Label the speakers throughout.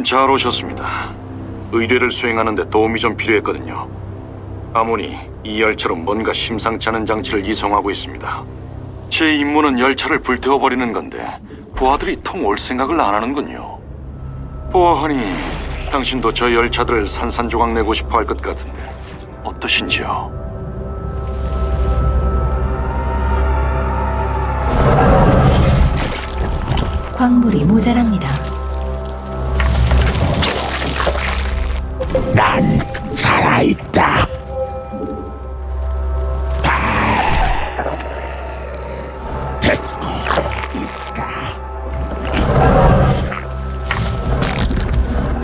Speaker 1: 마침 잘 오셨습니다. 의뢰를 수행하는데 도움이 좀 필요했거든요. 아모니 이 열차로 뭔가 심상치 않은 장치를 이송하고 있습니다. 제 임무는 열차를 불태워버리는 건데 부하들이 통 올 생각을 안 하는군요. 보아하니 당신도 저 열차들을 산산조각 내고 싶어 할 것 같은데 어떠신지요?
Speaker 2: 광물이 모자랍니다.
Speaker 3: 난 살아있다.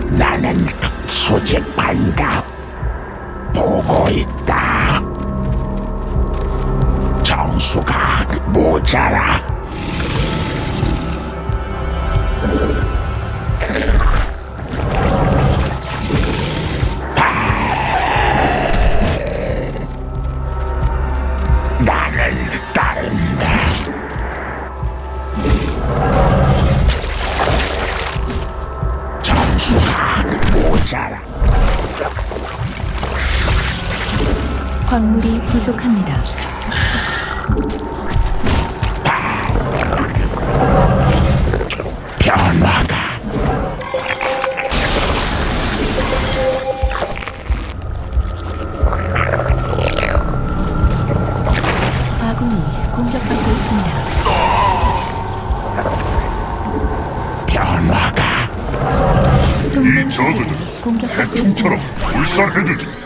Speaker 3: 나는 수집한다. 보고 있다. 정수가 모자라. 자라.
Speaker 2: 광물이 부족합니다.
Speaker 3: 변화가
Speaker 2: 아군이 공격받고 있습니다.
Speaker 3: 변화가
Speaker 2: 동맹 기지가 공격받고 있습니다.
Speaker 4: 불살해주지.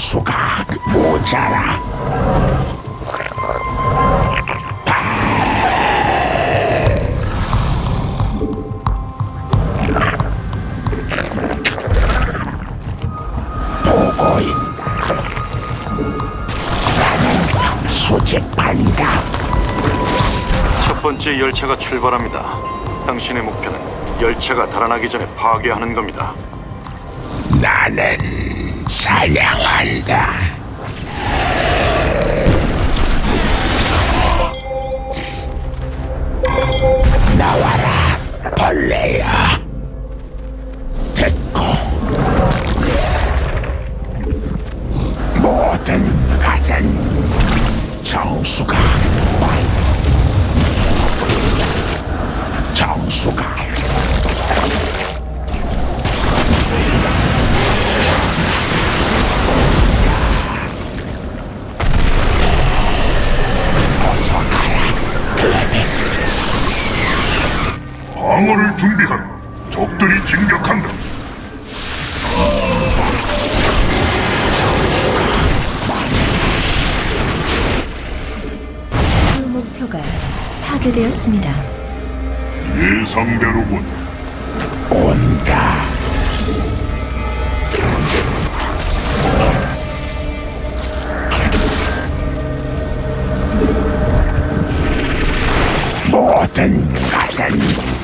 Speaker 3: 수가 모자라. 보고 있다. 나는 수집한다.
Speaker 1: 첫 번째 열차가 출발합니다. 당신의 목표는 열차가 달아나기 전에 파괴하는 겁니다.
Speaker 3: 나는
Speaker 4: 방어를 준비하라. 적들이 진격한다.
Speaker 2: 주 목표가 파괴되었습니다.
Speaker 4: 예상대로군.
Speaker 3: 온다. 모든 것은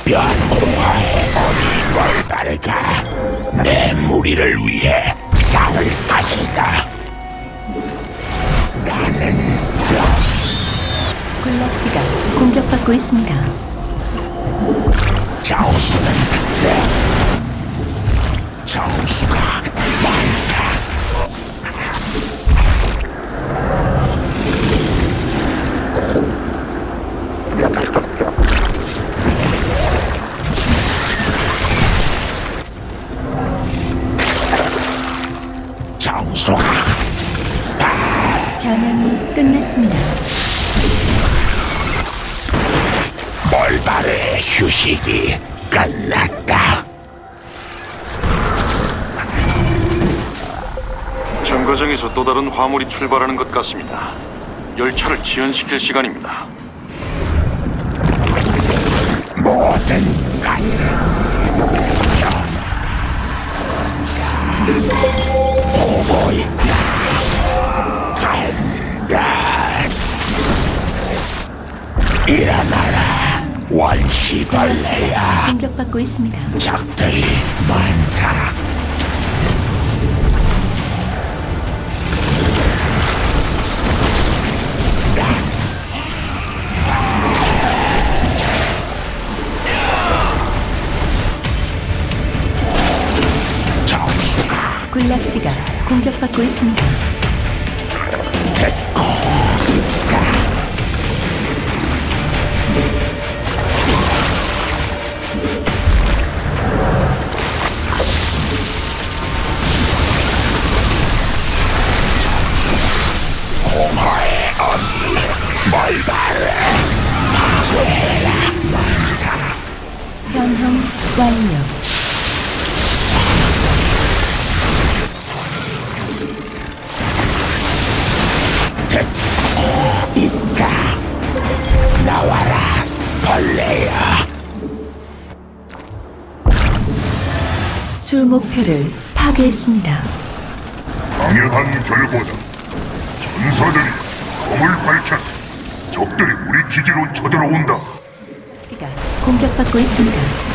Speaker 3: 변공화의 어린 월바르가 내 무리를 위해 싸울 것이다. 나는
Speaker 2: 군락지가 공격받고 있습니다.
Speaker 3: 정수는 내 정수가 많다.
Speaker 2: 변형이 끝났습니다.
Speaker 3: 몰발의 휴식이 끝났다.
Speaker 1: 정거장에서 또 다른 화물이 출발하는 것 같습니다. 열차를 지연시킬 시간입니다.
Speaker 3: 모든 것 보고 있다. 일어나라, 원시벌레야.
Speaker 2: 공격받고 있습니다.
Speaker 3: 적들이 많다. 정수가
Speaker 2: 군락지가 공격받고 있습니다.
Speaker 3: 듣고
Speaker 2: 완료.
Speaker 3: 있다. 나와라 벌레야.
Speaker 2: 주 목표를 파괴했습니다.
Speaker 4: 당연한 결과다. 전사들이 검을 밝혔. 적들이 우리 기지로 쳐들어온다.
Speaker 2: 지가 공격받고 있습니다.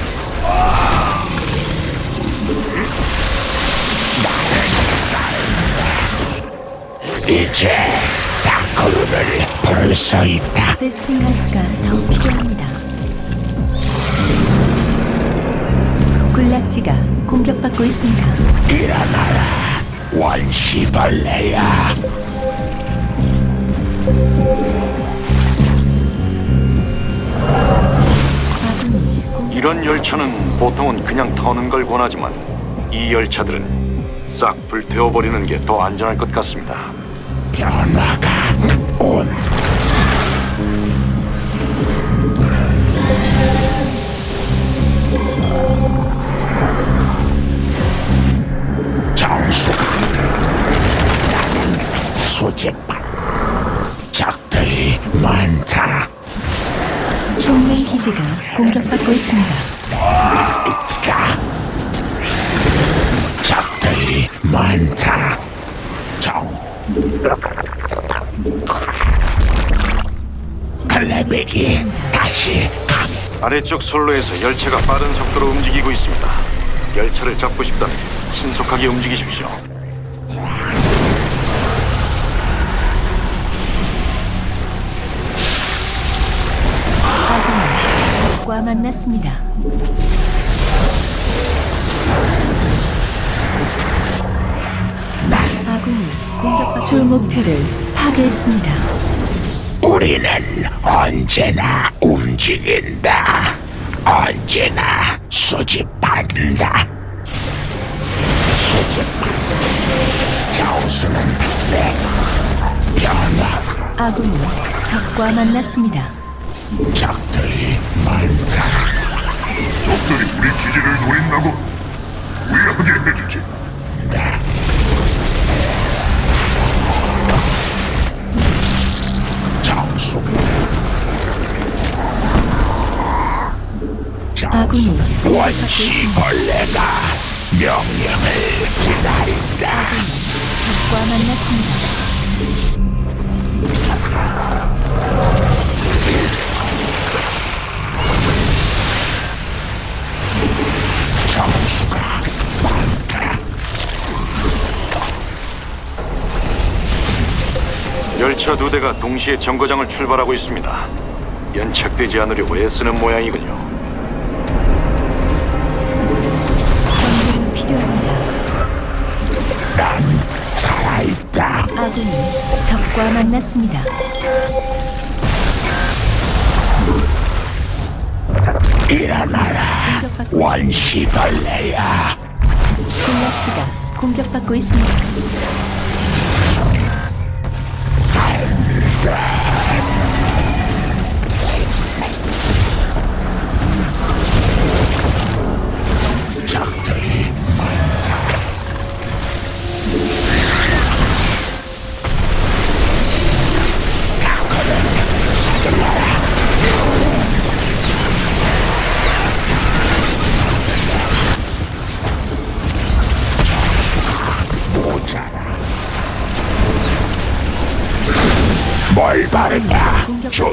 Speaker 3: 이제 다크루를 부를 수 있다.
Speaker 2: 베스핀 가스가 더 필요합니다. 군락지가 공격받고 있습니다.
Speaker 3: 일어나라 원시벌레야.
Speaker 2: 아군이 공...
Speaker 1: 이런 열차는 보통은 그냥 터는 걸 권하지만 이 열차들은 싹 불태워버리는 게 더 안전할 것 같습니다.
Speaker 3: 변화가 온. 정수가 나는 수집한 적들이 많다.
Speaker 2: 동맹 기지가 공격받고 있습니다.
Speaker 3: 적들이 많다. 정. 갈래백이 다시 강.
Speaker 1: 아래쪽 선로에서 열차가 빠른 속도로 움직이고 있습니다. 열차를 잡고 싶다면 신속하게 움직이십시오.
Speaker 2: 아군이 적과 만났습니다. 주 목표를 파괴했습니다.
Speaker 3: 우리는 언제나 움직인다. 언제나 수집한다. 수집한다. 정수는 내 변화.
Speaker 2: 아군이 적과 만났습니다.
Speaker 3: 적들이 많다.
Speaker 4: 적들이 우리 기지를 노린다고 후회하게 해주지.
Speaker 3: 네. 원시벌레가 명령을 기다린다.
Speaker 2: 적과 만났습니다.
Speaker 3: 정수가 많다.
Speaker 1: 열차 두 대가 동시에 정거장을 출발하고 있습니다. 연착되지 않으려고 애쓰는 모양이군요.
Speaker 3: 난 살아있다.
Speaker 2: 아군이 적과 만났습니다.
Speaker 3: 일어나라,
Speaker 2: 공격받고.
Speaker 3: 원시벌레야.
Speaker 2: 군락지가 공격받고 있습니다.
Speaker 3: 적들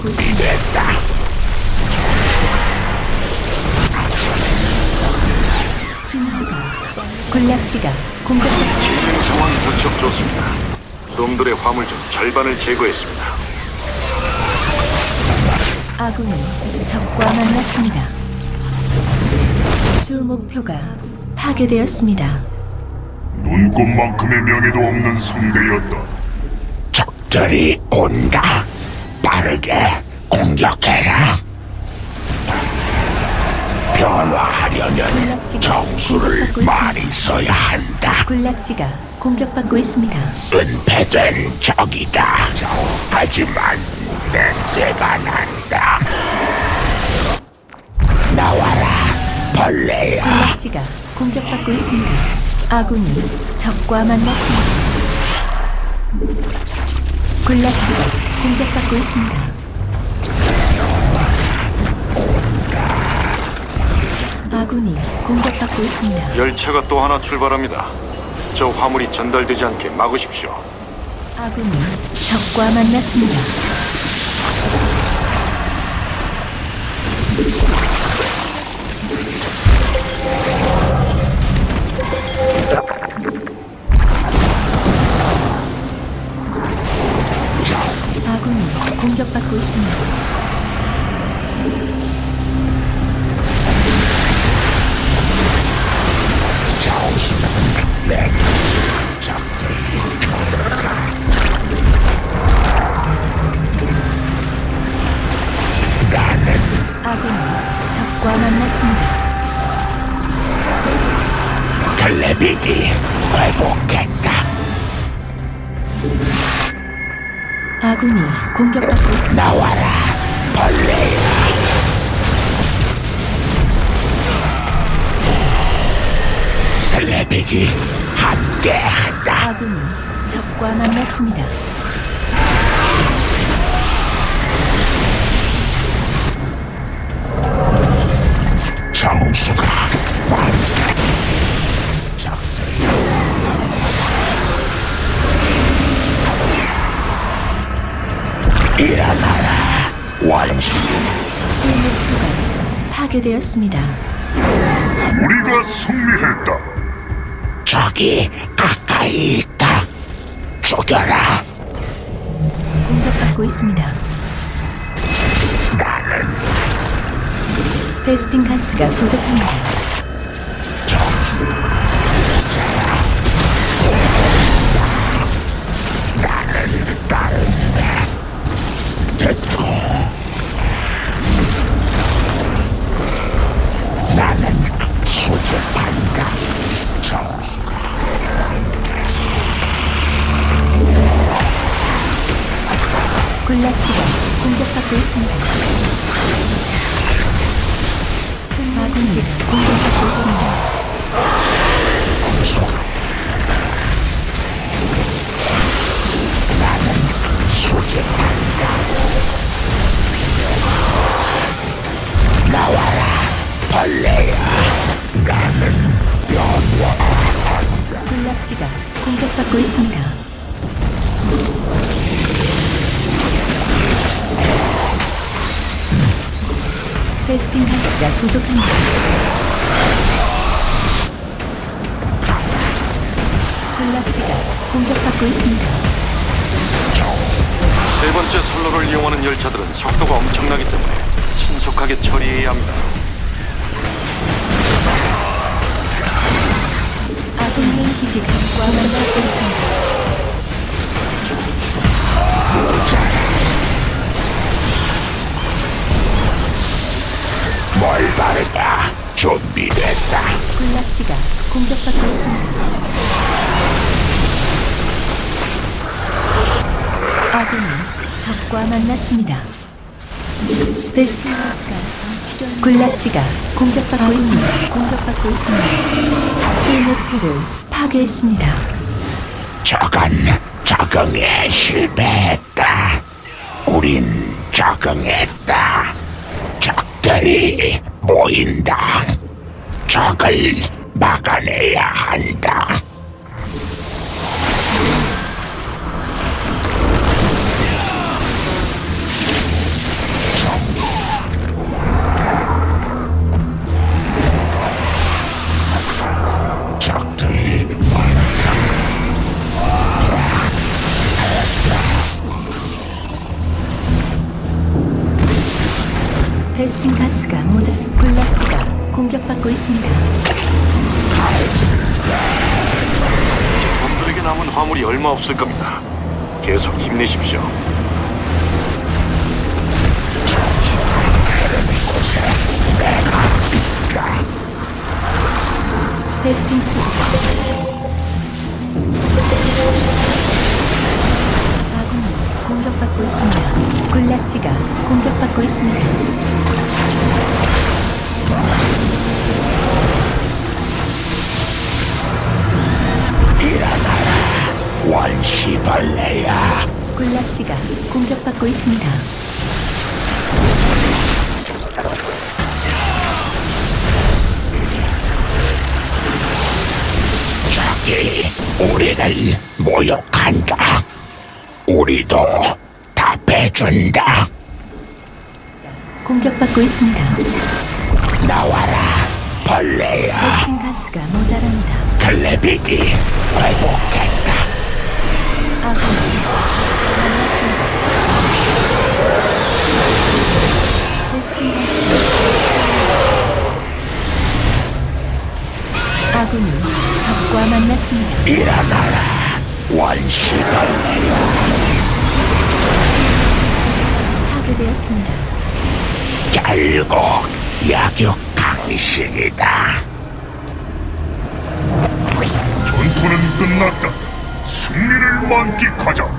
Speaker 3: 준비됐다.
Speaker 2: 진화가 군락지가 공격받고
Speaker 1: 지금 상황 무척 좋습니다. 놈들의 화물 중 절반을 제거했습니다.
Speaker 2: 아군이 적과 만났습니다. 주 목표가 파괴되었습니다.
Speaker 4: 눈꽃만큼의 명예도 없는 상대였다.
Speaker 3: 적들이 온다. 빠르게 공격해라. 변화하려면 정수를 많이 써야 한다.
Speaker 2: 군락지가 공격받고 있습니다.
Speaker 3: 은폐된 적이다. 하지만 냄새가 난다. 나와라, 벌레야.
Speaker 2: 군락지가 공격받고 있습니다. 아군이 적과 만났습니다. 군락지가 공격받고 있습니다. 아군이 공격받고 있습니다.
Speaker 1: 열차가 또 하나 출발합니다. 저 화물이 전달되지 않게 막으십시오.
Speaker 2: 아군이 적과 만났습니다. 아군이 공격받고 있습니다.
Speaker 3: 나와라, 벌레야. 클레빅이 함께한다.
Speaker 2: 아군이 적과 만났습니다.
Speaker 3: 정수가 많다. 일어나라, 원시.
Speaker 2: 주 목표가 파괴되었습니다.
Speaker 4: 우리가 승리했다.
Speaker 3: 적이 가까이 있다. 죽여라.
Speaker 2: 공격받고 있습니다.
Speaker 3: 나는
Speaker 2: 베스핀 가스가 부족합니다. 군락지가 공격받고 있습니다. 아군이 공격받고 있습니다. 군락지가 공격받고 있습니다. 베스핀 가스가 부족합니다. 군락지가 공격받고 있습니다.
Speaker 1: 세 번째 선로를 이용하는 열차들은 속도가 엄청나기 때문에 신속하게 처리해야 합니다.
Speaker 2: 아군이 동맹 기지 적과 만날 수 있습니다.
Speaker 3: 뭘 바르다 준비됐다
Speaker 2: 군락지가 공격받고 있습니다. 아군이 적과 만났습니다. 베스피너스가 군락지가 공격받고 있습니다. 공격받고 있습니다. 주 목표를 파괴했습니다.
Speaker 3: 저건 적응에 실패했다 우린 적응했다 적들이 모인다. 적을 막아내야 한다
Speaker 2: 베스핀 가스가 모자 군락지가 공격받고 있습니다.
Speaker 1: 놈들에게 남은 화물이 얼마 없을 겁니다. 계속 힘내십시오.
Speaker 2: 베스핀 가스 공격받고 있습니다. 군락지가 공격받고 있습니다.
Speaker 3: 일어나라 원시벌레야
Speaker 2: 군락지가 공격받고 있습니다.
Speaker 3: 적이 우리를 모욕한다 우리도 답해준다
Speaker 2: 공격받고 있습니다.
Speaker 3: 나와라 벌레야
Speaker 2: 가스가 모자랍니다.
Speaker 3: 클레빅이 회복했다
Speaker 2: 가스 아군이 적과 만났습니다.
Speaker 3: 일어나라 원시벌레야
Speaker 2: 파괴되었습니다.
Speaker 3: 결국 약육 강식이다
Speaker 4: 전투는 끝났다. 승리를 만끽하자.